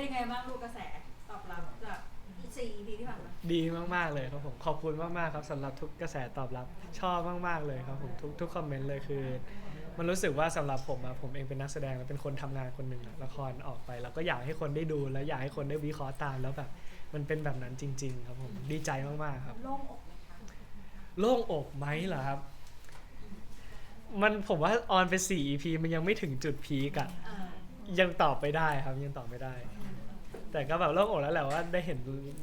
เป็นยังไงบ้างลูกกระแสตอบรับจากอีสี่ EP ที่ผ่านมาดีมากๆเลยครับผมขอบคุณมากๆครับสำหรับทุกกระแสตอบรับชอบมากๆเลยครับผมทุกทุกคอมเมนต์เลยคือ มันรู้สึกว่าสำหรับผมอะผมเองเป็นนักแสดงและเป็นคนทำงานคนหนึ่งอะละครออกไป แล้วก็อยากให้คนได้ดูแล้วอยากให้คนได้วิเคราะห์ตามแล้วแบบมันเป็นแบบนั้นจริง ๆ ครับผมดีใจมากๆครับ โล่งอกไหมคะโล่งอกไหมเหรอครับ มันผมว่าออนไป 4 EP มันยังไม่ถึงจุดพีกอะเออยังตอบไม่ได้ครับยังตอบไม่ได้ แต่ก็แบบโล่งอกแล้วแหละว่าได้เห็น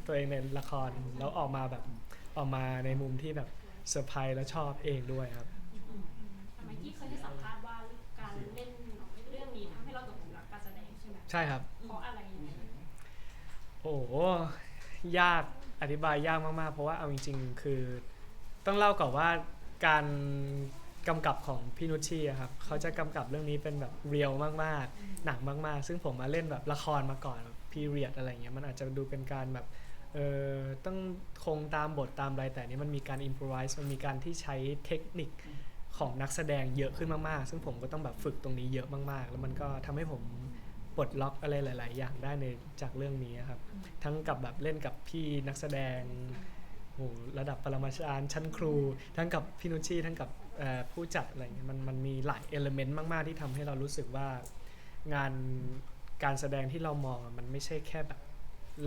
ตัวเองในละครแล้วออกมาแบบออกมาในมุมที่แบบเซอร์ไพรส์และชอบเองด้วยครับไมกี้เคยให้สัมภาษณ์ว่าการเล่นเรื่องนี้ทำให้เราตกหลุมรักการแสดงใช่ไหมใช่ครับ เพราะอะไรยังไงโอ้โหยากอธิบายยากมากๆ เพราะว่าเอาจริงๆ คือต้องเล่าก่อนว่าการกำกับของพี่นุชชีอะครับเขาจะกำกับเรื่องนี้เป็นแบบเรียลมากๆ หนังมากๆ ซึ่งผมมาเล่นแบบละครมาก่อน พีเรียดอะไรเงี้ยมันอาจจะดูเป็นการแบบเออต้องคงตามบทตามอะไรแต่นี้มันมีการอิมพ o ไวส์มันมีการที่ใช้เทคนิคของนักแสดงเยอะขึ้นมากๆ ซึ่งผมก็ต้องแบบฝึกตรงนี้เยอะมากๆ แล้วมันก็ทำให้ผมปลดล็อกอะไรหลาย ๆ อย่างได้ในจากเรื่องนี้ครับ ทั้งกับแบบเล่นกับพี่นักแสดงโหระดับปรมาจารย์ชั้นครู ทั้งกับพี่นุชชีทั้งกับผู้จัดอะไรเงี้ยมันมันมีหลายเอลเมนต์มาก ๆ ที่ทำให้เรารู้สึกว่างาน การแสดงที่เรามองอะมันไม่ใช่แค่แบบ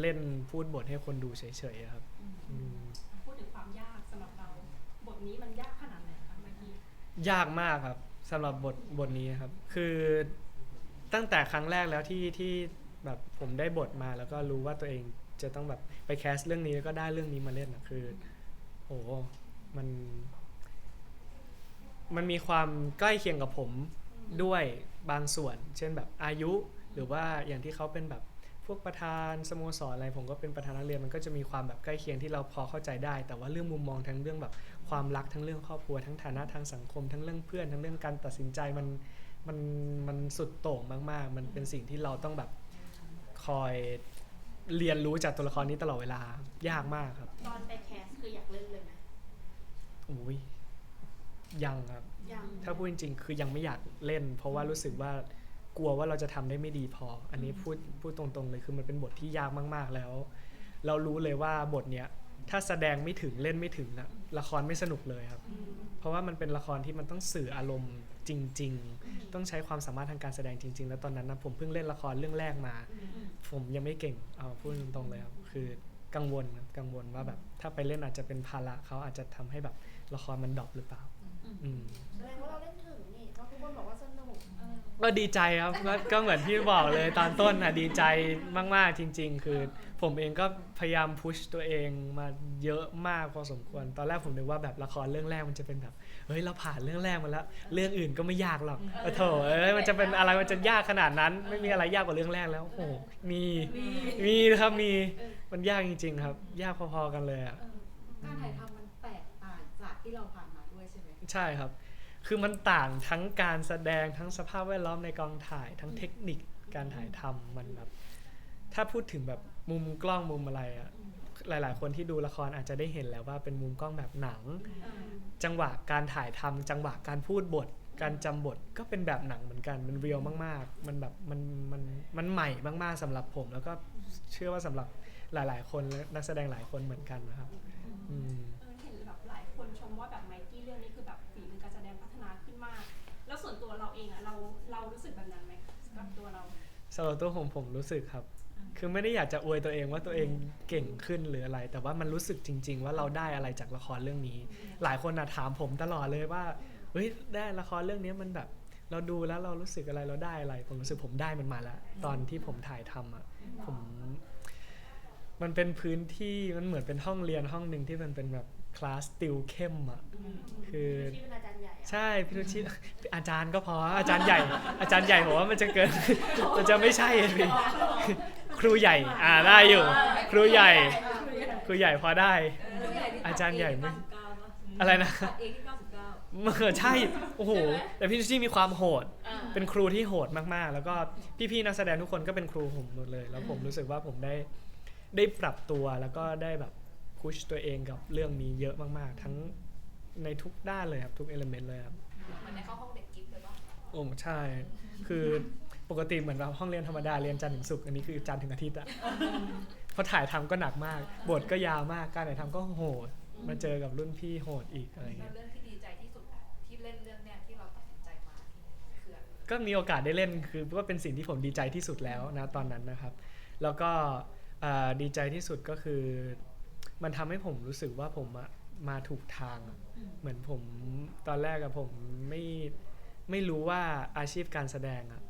เล่นพูดบทให้คนดูเฉยๆอะครับอืมพูดถึงความยากสำหรับเรา บทนี้มันยากขนาดไหนคะไมกี้ยากมากครับสำหรับบทบทนี้ครับ คือตั้งแต่ครั้งแรกแล้วที่ที่แบบผมได้บทมาแล้วก็รู้ว่าตัวเองจะต้องแบบไปแคสเรื่องนี้แล้วก็ได้เรื่องนี้มาเล่นนะคือ โอ้โหมัน มันมีความใกล้เคียงกับผมด้วยบางส่วน เช่นแบบอายุ หรือว่าอย่างที่เขาเป็นแบบพวกประธานสโมสรอะไร ผมก็เป็นประธานนักเรียนมันก็จะมีความแบบใกล้เคียงที่เราพอเข้าใจได้ แต่ว่าเรื่องมุมมองทั้งเรื่องแบบความรักทั้งเรื่องครอบครัวทั้งฐานะทางสังคม ทั้งเรื่องเพื่อน ทั้งเรื่องการตัดสินใจมันมันมันสุดโต่งมาก ๆ มันเป็นสิ่งที่เราต้องแบบคอยเรียนรู้จากตัวละครนี้ตลอดเวลายากมากครับตอนไปแคสคืออยากเล่นเลยไหมอุ้ยยังครับ ยังถ้าพูดจริงๆ คือยังไม่อยากเล่น เพราะว่ารู้สึกว่า กลัวว่าเราจะทำได้ไม่ดีพอ อันนี้พูดพูดตรงๆเลยคือมันเป็นบทที่ยากมากๆแล้ว เรารู้เลยว่าบทเนี้ยถ้าแสดงไม่ถึงเล่นไม่ถึงนะละครไม่สนุกเลยครับ เพราะว่ามันเป็นละครที่มันต้องสื่ออารมณ์จริง ๆ ต้องใช้ความสามารถทางการแสดงจริง ๆ แล้วตอนนั้นนะผมเพิ่งเล่นละครเรื่องแรกมา ผมยังไม่เก่งเอาพูดตรงๆเลยครับคือกังวลครับกังวลว่าแบบถ้าไปเล่นอาจจะเป็นภาระเขาอาจจะทำให้แบบละครมันดรอปหรือเปล่าอืมแสดงว่าเราเล่น ก็ดีใจครับก็ก็เหมือนที่บอกเลยตอนต้นอะดีใจมาก ๆ จริง ๆ คือ ผมเองก็พยายามพุชตัวเองมาเยอะมากพอสมควร ตอนแรกผมนึกว่าแบบละครเรื่องแรกมันจะเป็นแบบเฮ้ยเราผ่านเรื่องแรกมาแล้ว เรื่องอื่นก็ไม่ยากหรอกเออโถเอ้ยมันจะเป็นอะไรมันจะยากขนาดนั้น ไม่มีอะไรยากกว่าเรื่องแรกแล้วโอ้โหมีมีนะครับมีมันยากจริง ๆ ครับ ยากพอๆกันเลยอะการถ่ายทำมันแตกต่างจากที่เราผ่านมาด้วยใช่ไหมใช่ครับ คือมันต่างทั้งการแสดงทั้งสภาพแวดล้อมในกองถ่าย ทั้งเทคนิคการถ่ายทำมันแบบถ้าพูดถึงแบบมุมกล้องมุมอะไรอะหลาย ๆ คนที่ดูละครอาจจะได้เห็นแล้วว่าเป็นมุมกล้องแบบหนัง จังหวะการถ่ายทำจังหวะการพูดบท การจำบทก็เป็นแบบหนังเหมือนกันมันเรียลมาก ๆ มันแบบมันมันมันใหม่มาก ๆสำหรับผม แล้วก็เชื่อว่าสำหรับหลาย ๆ คนและนักแสดงหลายคนเหมือนกันนะครับ อืมำหรับตัวผมผมรู้สึกครับ คือไม่ได้อยากจะอวยตัวเองว่าตัวเองเก่งขึ้นหรืออะไร แต่ว่ามันรู้สึกจริง ๆ ว่าเราได้อะไรจากละครเรื่องนี้ หลายคนอะถามผมตลอดเลยว่าเฮ้ยได้ละครเรื่องนี้มันแบบ เราดูแล้วเรารู้สึกอะไรเราได้อะไร ผมรู้สึกผมได้มันมาแล้วตอนที่ผมถ่ายทำอะผม มันเป็นพื้นที่มันเหมือนเป็นห้องเรียนห้องหนึ่งที่มันเป็นแบบค ลาสติวเข้มอะคือที่เป็นอาจารย์ใหญ่อะใช่พี่รุชิตอาจารย์ก็พออาจารย์ใหญ่ อาจารย์ใหญ่ผมว่ามันจะเกินมันจะไม่ใช่สิครูใหญ่ อ่าได้อยู่ ครูใหญ่ ครูใหญ่พอได้ อาจารย์ใหญ่ไม่อะไรนะเอกที่99เมื่อใช่โอ้โหแต่พี่รุชิตมีความโหด เป็นครูที่โหดมากๆ แล้วก็พี่ๆนักแสดงทุกคนก็เป็นครูผมหมดเลย แล้วผมรู้สึกว่าผมได้ได้ปรับตัวแล้วก็ได้แบบ พุชตัวเองกับเรื่องนี้เยอะมากๆ ทั้งในทุกด้านเลยครับ ทุกเอลเมนต์เลยครับมันในเข้าห้องเด็กกิฟต์เลยปะโอ้ใช่ คือปกติเหมือนเราห้องเรียนธรรมดาเรียนจันทร์ถึงศุกร์อันนี้คือจันทร์ถึงอาทิตย์อะเพราะถ่ายทำก็หนักมาก บทก็ยาวมากการถ่ายทำก็โหด มาเจอกับรุ่นพี่โหดอีกอะไรแล้วเงี้ยเรื่องที่ดีใจที่สุดอะที่เล่นเรื่องเนี้ยที่เราตัดสินใจมาคืออะไรก็มีโอกาสได้เล่นคือก็เป็นสิ่งที่ผมดีใจที่สุดแล้วนะตอนนั้นนะครับ แล้วก็เอ่อดีใจที่สุดก็คือ มันทำให้ผมรู้สึกว่าผมอะมาถูกทางอะเหมือนผมตอนแรกอะผมไม่ไม่รู้ว่าอาชีพการแสดงอะ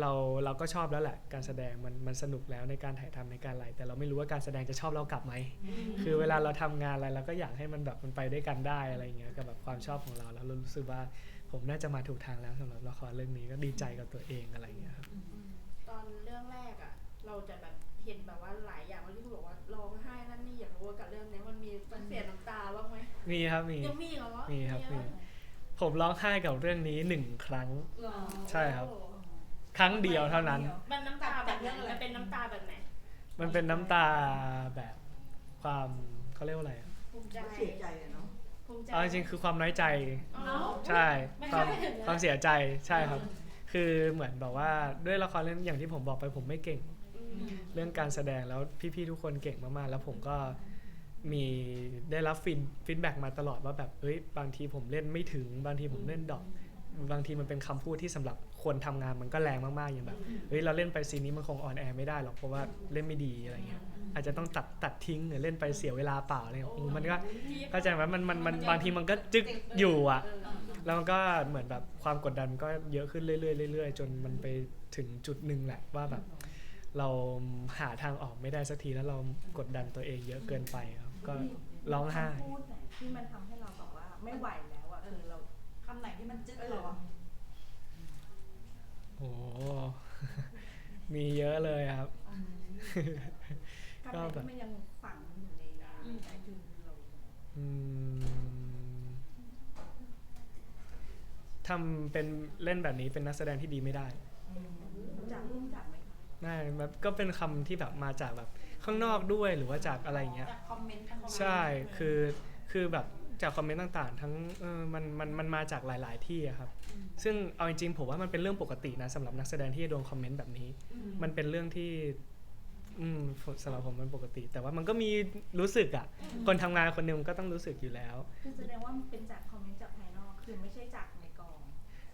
เราเราก็ชอบแล้วแหละการแสดงมันมันสนุกแล้วในการถ่ายทำในการอะไรแต่เราไม่รู้ว่าการแสดงจะชอบเรากลับไหมคือเวลาเราทำงานอะไรเราก็อยากให้มันแบบมันไปด้วยกันได้อะไรอย่างเงี้ยกับแบบความชอบของเราแล้วเรารู้สึกว่าผมน่าจะมาถูกทางแล้วสำหรับละครเรื่องนี้ก็ดีใจกับตัวเองอะไรอย่างเงี้ยครับตอนเรื่องแรกอะเราจะแบบเห็นแบบว่าหล มมีครับมี ยังมีเหรอมีครับเยอะมี ผมร้องไห้กับเรื่องนี้หนึ่งครั้งหรอใช่ครับโอ้ครั้งเดียวเท่านั้น มันน้ำตาแบบไหนมันเป็นน้ำตาแบบไหนมันเป็นน้ำตาแบบความเขาเรียกว่าอะไรอะภูมิใจเสียใจอะเนาะภูมิใจเอาจริงๆคือความน้อยใจอ๋อใช่ไม่ความใช่ถึงนะ ความเสียใจใช่ครับ คือเหมือนแบบว่าด้วยละครเรื่องอย่างที่ผมบอกไปผมไม่เก่ง อืม เรื่องการแสดงแล้วพี่ๆทุกคนเก่งมากๆ แล้วผมก็ มีได้รับฟีดฟีดแบ็กมาตลอดว่าแบบเฮ้ยบางทีผมเล่นไม่ถึง บางทีผมเล่นดอก บางทีมันเป็นคำพูดที่สำหรับคนทำงานมันก็แรงมากๆอย่างแบบเฮ้ยเราเล่นไปซีนนี้มันคงออนแอร์ไม่ได้หรอกเพราะว่าเล่นไม่ดีอะไรเงี้ยอาจจะต้องตัดตัดทิ้งหรือเล่นไปเสียเวลาเปล่าอะไรเงี้ยมันก็เข้าใจไหมมันมันมันบางทีมันก็จึกอยู่อะแล้วมันก็เหมือนแบบความกดดันก็เยอะขึ้นเรื่อยๆเรื่อยๆ จนมันไปถึงจุดหนึ่งแหละว่าแบบเราหาทางออกไม่ได้สักทีแล้วเรากดดันตัวเองเยอะเกินไปครับ ก็ร้องไห้ คำพูดไหนที่มันทำให้เราแบบว่าไม่ไหวแล้วอะคือเราคำไหนที่มันจึ๊กเราอะโอ้โห มีเยอะเลยครับ คำก็ไหนแบบ ที่มันยังฝังอยู่ในใจคือเราอืมทำเป็นเล่นแบบนี้เป็นนักแสดงที่ดีไม่ได้จากรุ่งจาก ไหมคะไม่แบบก็เป็นคำที่แบบมาจากแบบข้างนอกด้วยหรือว่าจากอะไรอย่างเงี้ย จากคอมเมนต์ทั้งหมดใช่คือคือแบบจากคอมเมนต์ต่างๆ ทั้งเออมันมันมันมาจากหลายๆที่อะครับซึ่งเอาจริงๆผมว่ามันเป็นเรื่องปกตินะสำหรับนักแสดงที่จะโดนคอมเมนต์แบบนี้มันเป็นเรื่องที่ อืมสำหรับผมมันปกติ แต่ว่ามันก็มีรู้สึกอะคนทำงานคนหนึ่งมันก็ต้องรู้สึกอยู่แล้ว คือแสดงว่ามันเป็นจากคอมเมนต์จากภายนอก คือไม่ใช่จากในกอง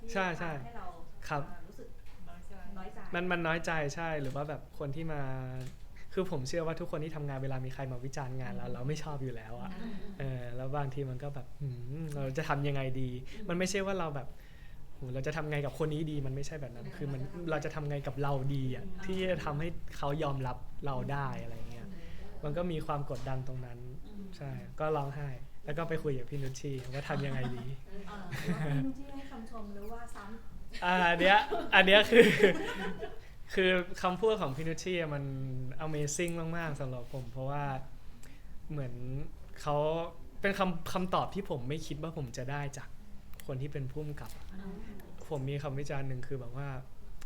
ที่ใช่ใช่ทำให้เราครับอ่ารู้สึกน้อยใจ มันมันน้อยใจใช่หรือว่าแบบคนที่มา คือผมเชื่อว่าทุกคนที่ทำงานเวลามีใครมาวิจารณ์งานเราเราไม่ชอบอยู่แล้วอะเออแล้วบางทีมันก็แบบหืมเราจะทำยังไงดี มันไม่ใช่ว่าเราแบบโหเราจะทำไงกับคนนี้ดี มันไม่ใช่แบบนั้น คือมันเราจะทำไงกับเราดีอะที่จะทำให้เขายอมรับเราได้อะไรเงี้ยมันก็มีความกดดันตรงนั้น ใช่ ก็ร้องไห้ แล้วก็ไปคุยกับพี่นุชชีว่าทำยังไงดีว่าพี่นุชที่ให้คำชมหรือว่าซ้ำ อ่าอันเนี้ยอันเนี้ยคือ คือคำพูดของพี่นุชชีอะมัน Amazing มาก ๆสำหรับผม เพราะว่าเหมือนเขาเป็นคำคำตอบที่ผมไม่คิดว่าผมจะได้จากคนที่เป็นผู้กำกับอะผมมีคำวิจารณ์หนึ่งคือแบบว่า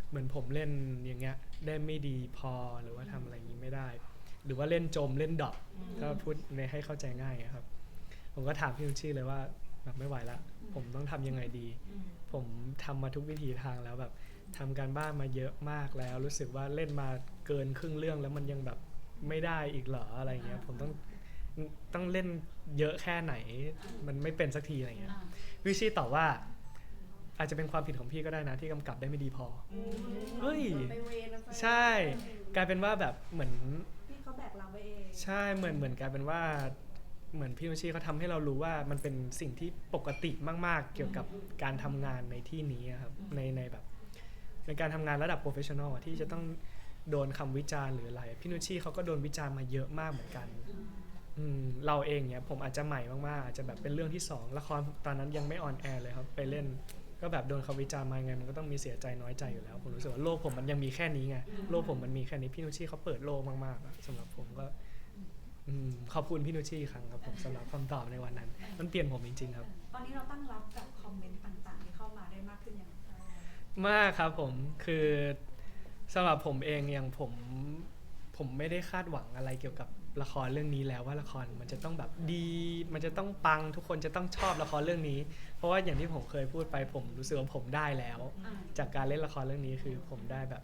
เหมือนผมเล่นอย่างเงี้ยได้ไม่ดีพอหรือว่าทำอะไรอย่างนี้ไม่ได้ หรือว่าเล่นจมเล่นดรอปก็พูดในให้เข้าใจง่ายอะครับ ผมก็ถามพี่นุชชีเลยว่าแบบไม่ไหวละผมต้องทำยังไงดี ผมทำมาทุกวิธีทางแล้วแบบทำการบ้านมาเยอะมากแล้ว รู้สึกว่าเล่นมาเกินครึ่งเรื่องแล้วมันยังแบบไม่ได้อีกเหรออะไรเงี้ยผมต้องต้องเล่นเยอะแค่ไหน มันไม่เป็นสักทีอะไรเงี้ยวิชี่ตอบว่า อาจจะเป็นความผิดของพี่ก็ได้นะที่กำกับได้ไม่ดีพอเฮ้ยไปเวรนะใช่ กลายเป็นว่าแบบเหมือนพี่เขาแบกเราไว้เองใช่เหมือนเหมือนกลายเป็นว่า เหมือนพี่นุชชีเขาทำให้เรารู้ว่ามันเป็นสิ่งที่ปกติมาก ๆ เกี่ยวกับการทำงานในที่นี้อะครับในในแบบในการทำงานระดับโปรเฟชชั่นอลที่จะต้องโดนคำวิจารณ์หรืออะไร พี่นุชชีเขาก็โดนวิจารณ์มาเยอะมากเหมือนกันอืมเราเองเนี่ยผมอาจจะใหม่มากๆอาจจะแบบเป็นเรื่องที่สองละครตอนนั้นยังไม่ออนแอร์เลยครับไปเล่น ก็แบบโดนคำวิจารณ์มาไงมันก็ต้องมีเสียใจน้อยใจอยู่แล้วผมรู้สึกว่าโลกผมมันยังมีแค่นี้ไงโลกผมมันมีแค่นี้พี่นุชชีเขาเปิดโลกมากๆอะสำหรับผมก็ อืมขอบคุณพี่นุชชีอีกครั้งครับผมสำหรับคำตอบในวันนั้น มันเปลี่ยนผมจริงๆครับ ตอนนี้เราตั้งรับกับคอมเมนต์ต่างๆ ที่เข้ามาได้มากขึ้นยังไงมากครับผมคือสำหรับผมเองอย่างผมผมไม่ได้คาดหวังอะไรเกี่ยวกับละครเรื่องนี้แล้วว่าละครมันจะต้องแบบดี มันจะต้องปังทุกคนจะต้องชอบละครเรื่องนี้ เพราะว่าอย่างที่ผมเคยพูดไปผมรู้สึกว่าผมได้แล้วอ่าจากการเล่นละครเรื่องนี้คือผมได้แบบ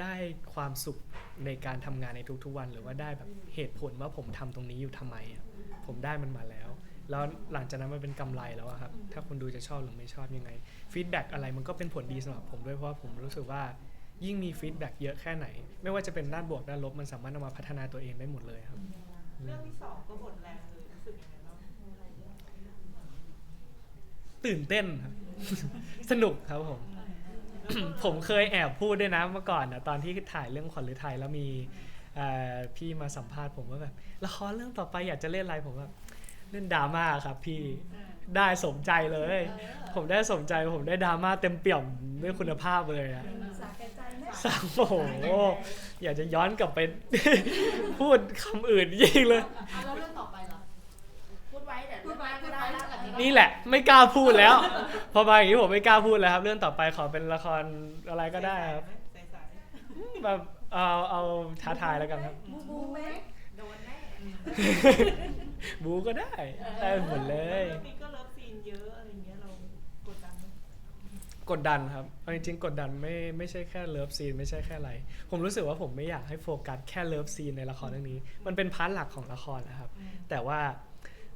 ได้ความสุขในการทำงานในทุกๆวัน หรือว่าได้แบบเหตุผลว่าผมทำตรงนี้อยู่ทำไมอะผมได้มันมาแล้ว แล้วหลังจากนั้นมันเป็นกำไรแล้วอะครับ ถ้าคนดูจะชอบหรือไม่ชอบยังไงฟีดแบ็กอะไรมันก็เป็นผลดีสำหรับผมด้วยเพราะว่าผมรู้สึกว่ายิ่งมีฟีดแบ็กเยอะแค่ไหน ไม่ว่าจะเป็นด้านบวกด้านลบมันสามารถนำมาพัฒนาตัวเองได้หมดเลยครับ เรื่องที่สองก็บทแรงเลยรู้สึกยังไงบ้างตื่นเต้นครับ สนุกครับผม ผมเคยแอบพูดด้วยนะเมื่อก่อนนะตอนที่ถ่ายเรื่องขวัญฤทัยแล้วมีเอ่อพี่มาสัมภาษณ์ผมว่าแบบละครเรื่องต่อไปอยากจะเล่นอะไรผมแบบเล่นดราม่าครับพี่ได้สมใจเลย ผมได้สมใจผมได้ดราม่าเต็มเปี่ยมด้วยคุณภาพเลยอะสาแก่ใจไหมสังโอ้โหอยากจะย้อนกลับไป พูดคำอื่นยิ่งเลยอะแล้วเรื่องต่อไปล่ะพูดไว้เดี๋ยวพูดไว้ก็ได้พูดไว้แล้ว นี่แหละ ไม่กล้าพูดแล้ว พอมาอย่างนี้ผมไม่กล้าพูดแล้วครับ เรื่องต่อไปขอเป็นละครอะไรก็ได้ครับใสแบบเอาเอาท้าทายแล้วกันครับ ๆบูบูไหมโดนแน่บูก็ได้ได้หมดเลยเรื่องนี้ก็เลิฟซีนเยอะอะไรเงี้ยเรากดดันไหมกดดันครับเอาจริงๆกดดันไม่ไม่ใช่แค่เลิฟซีนไม่ใช่แค่อะไร ผมรู้สึกว่าผมไม่อยากให้โฟกัสแค่เลิฟซีนในละครเรื่องนี้ มันเป็นพาร์ทหลักของละครนะครับ แต่ว่า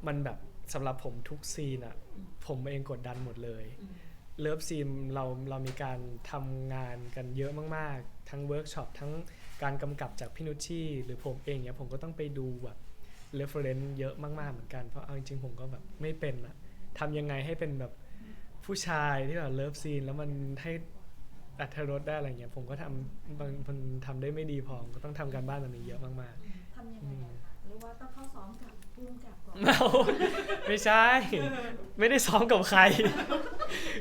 มันแบบ สำหรับผมทุกซีนอะผมเองกดดันหมดเลยเลิฟซีนเราเรามีการทำงานกันเยอะมากๆ ทั้งเวิร์กช็อปทั้งการกำกับจากพี่นุชชี่หรือผมเองเนี่ยผมก็ต้องไปดูแบบเรฟเฟรนซ์เยอะมากๆเหมือนกันเพราะเอาจริงๆผมก็แบบไม่เป็นอะทำยังไงให้เป็นแบบผู้ชายที่แบบเลิฟซีนแล้วมันให้อัธรสได้อะไรเงี้ยผมก็ทำบางมันทำได้ไม่ดีพอผมก็ต้องทำการบ้านตรงนี้เยอะมากๆทำยังไงอะคะหรือว่าต้องเข้าซ้อมกับ พุ่มกับก่อนเมาไม่ใช่ ไม่ได้ซ้อมกับใคร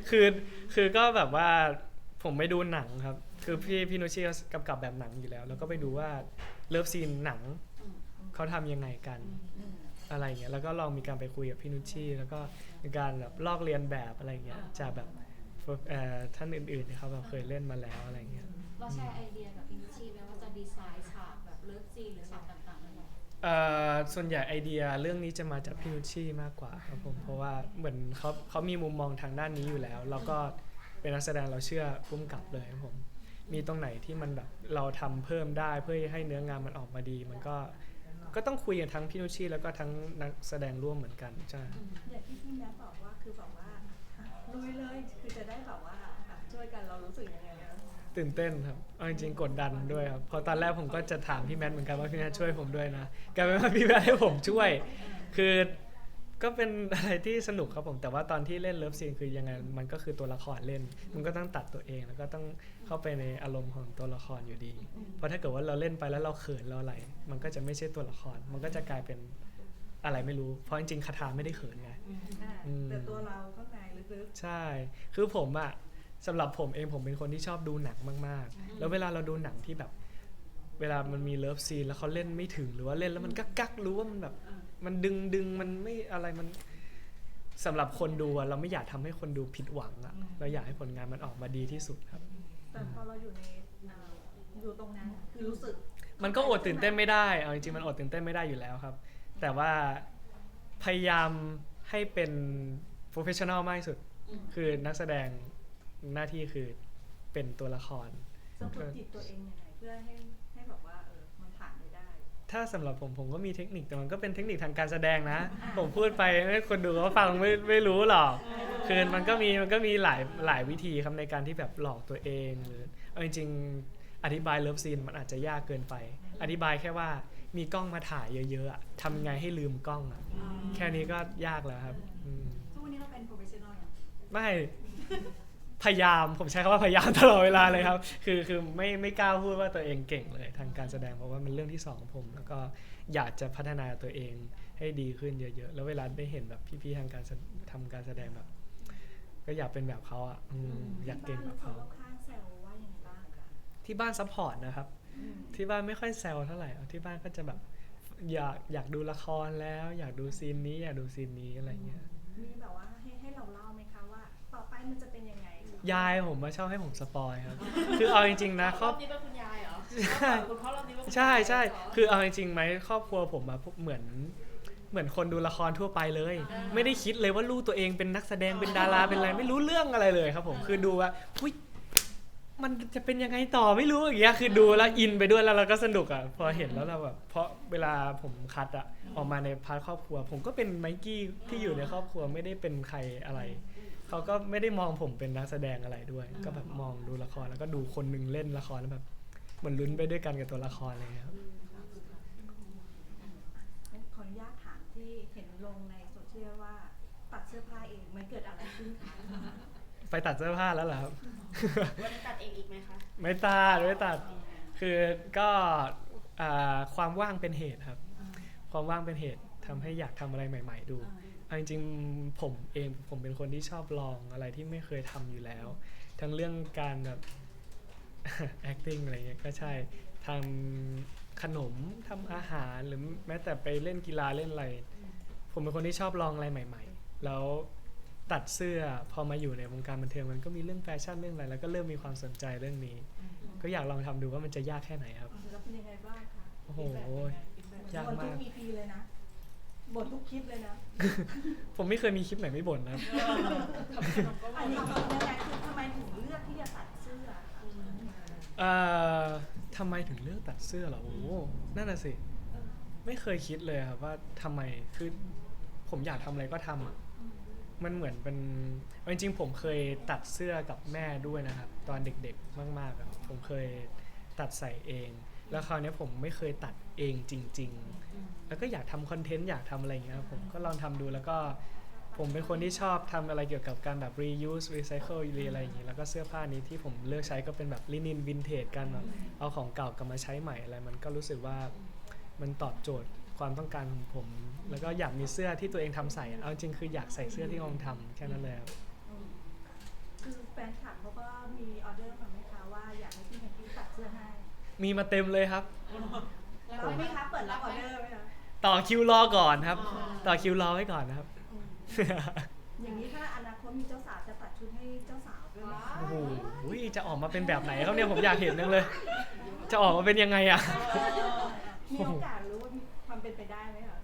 คือคือก็แบบว่าผมไปดูหนังครับ คือพี่พี่นุชชี่เขากำกับแบบหนังอยู่แล้ว แล้วก็ไปดูว่าเลิฟซีนหนังอืมเขาทำยังไงกัน อะไรเงี้ยแล้วก็ลองมีการไปคุยกับพี่นุชชี่แล้วก็มีการแบบลอกเรียนแบบอะไรเงี้ยจากแบบเอ่อท่านอื่นๆที่เขาแบบเคยเล่นมาแล้วอะไรเงี้ย เราแชร์ไอเดียกับพินชีไหมว่าจะดีไซน์ เอ่อส่วนใหญ่ไอเดียเรื่องนี้จะมาจากพี่นุชชี่มากกว่าครับผมเพราะว่าเหมือนเขาเขามีมุมมองทางด้านนี้อยู่แล้ว แล้วก็เป็นนักแสดงเราเชื่อพุ่มกับเลยครับผม มีตรงไหนที่มันแบบเราทำเพิ่มได้เพื่อให้เนื้องานมันออกมาดี มันก็ก็ต้องคุยกันทั้งพี่นุชชี่แล้วก็ทั้งนักแสดงร่วมเหมือนกันใช่ อย่างที่พี่แม่บอกว่าคือแบบว่าลุยเลยคือจะได้แบบว่าอะช่วยกันเรารู้สึกยังไงบ้าง ตื่นเต้นครับเอาจริงๆกดดันด้วยครับเพราะตอนแรกผมก็จะถามพี่แมทเหมือนกันว่าพี่แมทช่วยผมด้วยนะกลายเป็นว่าพี่แมทให้ผมช่วย คือก็เป็นอะไรที่สนุกครับผม แต่ว่าตอนที่เล่นเลิฟซีนคือยังไงมันก็คือตัวละครเล่น มันก็ต้องตัดตัวเองแล้วก็ต้องเข้าไปในอารมณ์ของตัวละครอยู่ดี เพราะถ้าเกิดว่าเราเล่นไปแล้วเราเขินเราอะไร มันก็จะไม่ใช่ตัวละคร มันก็จะกลายเป็นอะไรไม่รู้ เพราะจริงๆคาถาไม่ได้เขินไงอะอืม แต่ตัวเราข้างในลึกใช่ คือผมอะ สำหรับผมเองผมเป็นคนที่ชอบดูหนังมากๆ แล้วเวลาเราดูหนังที่แบบ เวลามันมีเลิฟซีนแล้วเขาเล่นไม่ถึงหรือว่าเล่นแล้วมันกักกักๆรู้ว่ามันแบบ มันดึงดึงมันไม่อะไรมันสำหรับคนดูอะเราไม่อยากทำให้คนดูผิดหวังอะเราอยากให้ผลงานมันออกมาดีที่สุดครับๆแต่พอเราอยู่ในเอ่ออยู่ตรงนั้นคือรู้สึก มันก็อดตื่นเต้นไม่ได้เอาจริงๆมันอดตื่นเต้นไม่ได้อยู่แล้วครับ แต่ว่าพยายามให้เป็น professional มากที่สุดอืมคือนักแสดง หน้าที่คือเป็นตัวละคร สะกดจิตตัวเองยังไงเพื่อให้ให้แบบว่าเออมันผ่านไปได้ ถ้าสำหรับผมผมก็มีเทคนิคแต่มันก็เป็นเทคนิคทางการแสดงนะ ผมพูดไปให้คนดูเขาฟังไม่ไม่รู้หรอก คือมันก็มีมันก็มีหลายหลายวิธีครับในการที่แบบหลอกตัวเองหรือเอาจริงๆอธิบายเลิฟซีนมันอาจจะยากเกินไป อธิบายแค่ว่ามีกล้องมาถ่ายเยอะๆอะทำไงให้ลืมกล้องอะแค่นี้ก็ยากแล้วครับอืมทุกวันนี้เราเป็นโปรเฟชชั่นอลยังไม่ พยายามผมใช้คำว่าพยายามตลอดเวลาเลยครับ คือคือไม่ไม่กล้าพูดว่าตัวเองเก่งเลย ทางการแสดงเพราะว่ามันเรื่องที่สองของผม แล้วก็อยากจะพัฒนาตัวเองให้ดีขึ้นเยอะๆ แล้วเวลาได้เห็นแบบพี่ๆทางการแสทำการแสดงแบบ ก็อยากเป็นแบบเขาอะอืมอยากเก่งแบบเขาที่บ้นหรือคนรอบข้างแซวว่ายังไงบ้างคะที่บ้านซัพพอร์ตนะครับ ที่บ้านไม่ค่อยแซวเท่าไหร่เอาที่บ้านก็จะแบบ อยากอยากดูละครแล้ว อยากดูซีนนี้ อยากดูซีนนี้อะไรเงี้ยมีแบบว่าให้ให้เราเล่าไหมคะว่า ต่อไปมันจะเป็น ยังไงยายผมมาชอบให้ผมสปอยครับ คือเอาจริงๆนะครรออบบนี้เป็นคุณยายเหรอใช่คุณพ่อเรานี้ว่าใช่ใช่คือเอาจริงๆไหมครอบครัวผมอะเหมือน เหมือนคนดูละครทั่วไปเลย ไม่ได้คิดเลยว่าลูกตัวเองเป็นนักแสดงเป็นดาราเป็นอะไรไม่รู้เรื่องอะไรเลยครับ ผมคือดูว่าอุ้ยมันจะเป็นยังไงต่อไม่รู้อย่างเงี้ยคือดูแล้วอินไปด้วยแล้วเราก็สนุกอะพอเห็นแล้วเราแบบเพราะเวลาผมคัดอะออกมาในพาร์ทครอบครัว ผมก็เป็นไมกี้ที่อยู่ในครอบครัวไม่ได้เป็นใครอะไร เขาก็ไม่ได้มองผมเป็นนักแสดงอะไรด้วย ก็แบบมองดูละครแล้วก็ดูคนหนึงเล่นละครแล้วแบบเหมือนลุ้นไปด้วยกันกับตัวละครอะไรเลยครับขออนุญาตถามที่เห็นลงในโซเชียลว่าตัดเสื้อผ้าเองมันเกิดอะไรขึ้นคะไปตัดเสื้อผ้าแล้วเหรอครับวันนี้ตัดเองอีกไหมคะไม่ตัดไม่ตัด คือก็อ่าความว่างเป็นเหตุครับ ความว่างเป็นเหตุทำให้อยากทำอะไรใหม่ ๆ ดู เอาจริงๆผมเองผมเป็นคนที่ชอบลองอะไรที่ไม่เคยทำอยู่แล้ว ทั้งเรื่องการแบบ acting อะไรเงี้ยก็ใช่ทำขนมทำอาหารหรือแม้แต่ไปเล่นกีฬาเล่นอะไร ผมเป็นคนที่ชอบลองอะไรใหม่ ๆ แล้วตัดเสื้อพอมาอยู่ในวงการบันเทิงมันก็มีเรื่องแฟชั่นเรื่องอะไรแล้วก็เริ่มมีความสนใจเรื่องนี้ ก็อยากลองทำดูว่ามันจะยากแค่ไหนครับ แล้วเป็นยังไงบ้างคะโอ้โหยากบนมาทุกก EP เลยนะ บนทุกคลิปเลยนะผมไม่เคยมีคลิปไหนไม่บ่นนะครับอันนี้เป็นยังไงคือทำไมถึงเลือกที่จะตัดเสื้อคะเอ่อทำไมถึงเลือกตัดเสื้อเหรอโอ้โหนั่นน่ะสิไม่เคยคิดเลยครับว่าทำไมคือผมอยากทำอะไรก็ทำอะมันเหมือนเป็นเอาจริงๆผมเคยตัดเสื้อกับแม่ด้วยนะครับ ตอนเด็กๆมากๆอะผมเคยตัดใส่เอง แล้วคราวเนี้ยผมไม่เคยตัดเองจริง ๆ แล้วก็อยากทำคอนเทนต์อยากทำอะไรอย่างเงี้ยครับผมก็ลองทำดูแล้วก็ผมเป็นคนที่ชอบทำอะไรเกี่ยวกับการแบบ reuse recycle อะไรอย่างงี้แล้วก็เสื้อผ้านี้ที่ผมเลือกใช้ก็เป็นแบบลินินวินเทจกันแบบเอาของเก่ากลับมาใช้ใหม่อะไร มันก็รู้สึกว่ามันตอบโจทย์ความต้องการของผม แล้วก็อยากมีเสื้อที่ตัวเองทำใส่อะเอาจริงคืออยากใส่เสื้อที่ลองทำแค่นั้นเลยครับอืมคือแฟนคลับเขาก็มีออเดอร์ มีมาเต็มเลยครับรับไหมคะเปิดรับออเดอร์ไหมคะต่อคิวรอก่อนครับ ต่อคิวรอไว้ก่อนนะครับ อืมอย่างนี้ถ้าอนาคตมีเจ้าสาวจะตัดชุดให้เจ้าสาวด้วยไหมคะโอ้โหจะออกมาเป็นแบบไหนครับเนี่ยผมอยากเห็นจังเลย จะออกมาเป็นยังไงอะมีโอกาสรู้ว่ามีความเป็นไปได้ไหมคะ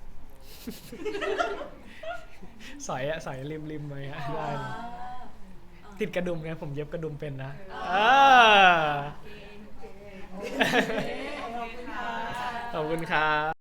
สอยอะสอยริมริมๆไปอะได้เลยติดกระดุมไงผมเย็บกระดุมเป็นนะอ่า ขอบคุณค่ะ ขอบคุณครับ